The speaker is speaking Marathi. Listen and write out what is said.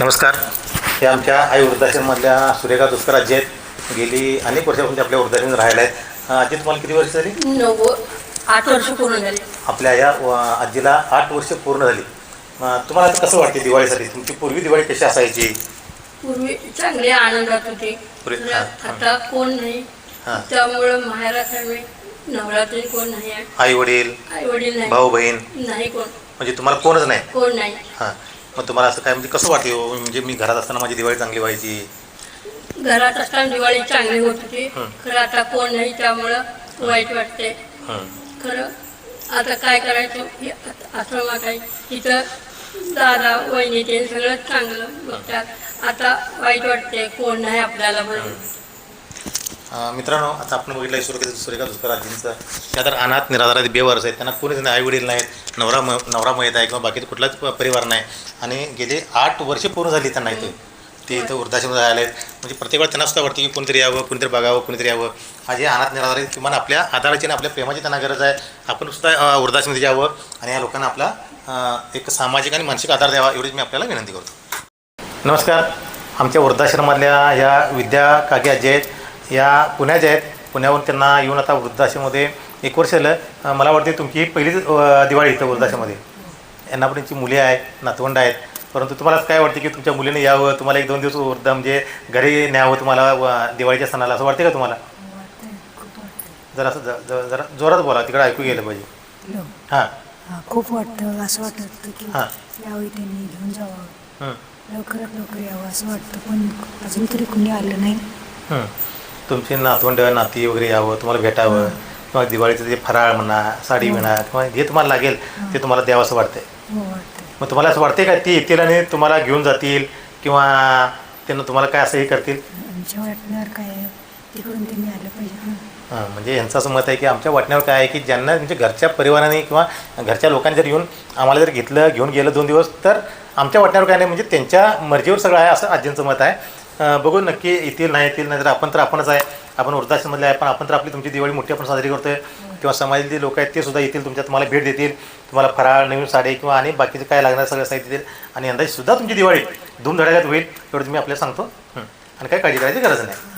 नमस्कार. हे आमच्या आई वृद्धाश्रममधल्या सुरेखा दुष्कर आजी आहेत. गेली अनेक वर्षापासून ते आपल्या वृद्धाश्रमात राहायला आहेत आजी तुम्हाला किती वर्ष झाली? आठ वर्ष पूर्ण झाले. आपल्या या व- आजीला आठ वर्ष पूर्ण झाली. तुम्हाला आता कसं वाटते दिवाळीसाठी? तुमची पूर्वी दिवाळी कशी असायची? पूर्वी चांगले आनंदात होते. पूर्वी- हा, आता कोण नाही. हां. त्यामुळं नवरात्री कोण नाही आई वडील आई वडील नाही. भाऊ बहीण? नाही कोण. म्हणजे तुम्हाला कोणच नाही? कोण नाही. हां. मग तुम्हाला असं काय म्हणजे कसं वाटते हो? म्हणजे मी घरात असताना माझी दिवाळी चांगली व्हायची घरात असताना दिवाळी चांगली होत होती हं. खरं आता कोण नाही त्यामुळं वाईट वाटते हं. खरं आता काय करायचं हे आत- आश्रमात आहे तिथं दादा वहिनी ते सगळं चांगलं बघतात आता वाईट वाटते कोण नाही आपल्याला म्हणून मित्रांनो आता आपण बघितलं सुरेखा सुरेखा दुष्कर आजींचं. त्या तर अनाथ निराधारात बेवारस आहेत. त्यांना कोणीच नाही आईवडील नाहीत नवरा म नवरा मयत आहे किंवा बाकीचं कुठलाच परिवार नाही. आणि गेले आठ वर्षे पूर्ण झाली त्यांना इथे. ते इथं वृद्धाश्रम राहिले आहेत. म्हणजे प्रत्येक वेळा त्यांना सुद्धा वाटतं की कोणीतरी यावं कोणीतरी बघावं कोणीतरी यावं. आज हे अनाथ निराधार आहेत किमान आपल्या आधाराची आणि आपल्या प्रेमाची त्यांना गरज आहे. आपण सुद्धा वृद्धाश्रमध्ये यावं आणि या लोकांना आपला एक सामाजिक आणि मानसिक आधार द्यावा एवढीच मी आपल्याला विनंती करतो. नमस्कार. आमच्या वृद्धाश्रमातल्या ह्या विद्या काकी आजी आहेत. या पुण्याच्या आहेत पुण्याहून त्यांना येऊन आता वृद्धाश्रममध्ये एक वर्ष झालं. मला वाटते तुमची पहिलीच दिवाळी इथं वृद्धाश्रममध्ये. यांना पण त्यांची मुली आहेत नातवंड आहेत. परंतु तुम्हाला काय वाटते की तुमच्या मुलीने यावं तुम्हाला एक दोन दिवस वृद्ध म्हणजे घरी न्यावं तुम्हाला दिवाळीच्या सणाला असं वाटते का तुम्हाला? जरा असं जरा जोरात बोला तिकडे ऐकू गेलं पाहिजे. हां. खूप वाटतं असं वाटत होतं की यावेळी त्यांनी घेऊन जावं. लवकरात लवकर यावं असं वाटतं. पण अजून तरी कुणी आलं नाही. हं. तुमची नातवंड नाती वगैरे यावं तुम्हाला भेटावं किंवा दिवाळीचं जे फराळ म्हणा साडी म्हणा किंवा जे तुम्हाला लागेल ते तुम्हाला द्यावं असं वाटतंय. हो वाटतं मग तुम्हाला असं वाटते का ते येतील आणि तुम्हाला घेऊन जातील किंवा त्यांना तुम्हाला काय असं हे करतील? आमच्या वाटण्यावर काय आहे? तिकडून त्यांनी आलं पाहिजे ना. हां म्हणजे यांचं असं मत आहे की आमच्या वाटण्यावर काय आहे की ज्यांना म्हणजे घरच्या परिवाराने किंवा घरच्या लोकांनी जर येऊन आम्हाला जर घेतलं घेऊन गेलं दोन दिवस तर आमच्या वाटण्यावर काय नाही म्हणजे त्यांच्या मर्जीवर सगळं आहे असं आजींचं मत आहे. बघू नक्की येतील नाही येतील नाही तर आपण तर आपणच आहे. आपण वृद्धाश्रममधले आहे पण आपण तर आपली तुमची दिवाळी मोठी आपण साजरी करतोय. किंवा समाजातील जे लोक आहेत ते सुद्धा येतील तुमच्या तुम्हाला भेट देतील. तुम्हाला फराळ नवीन साडी किंवा आणि बाकीचे काय लागणार सगळं साहित्य देतील. आणि यंदाची सुद्धा तुमची दिवाळी धूमधडाक्यात होईल एवढं मी आपल्याला सांगतो. आणि काय काळजी करायची गरज नाही.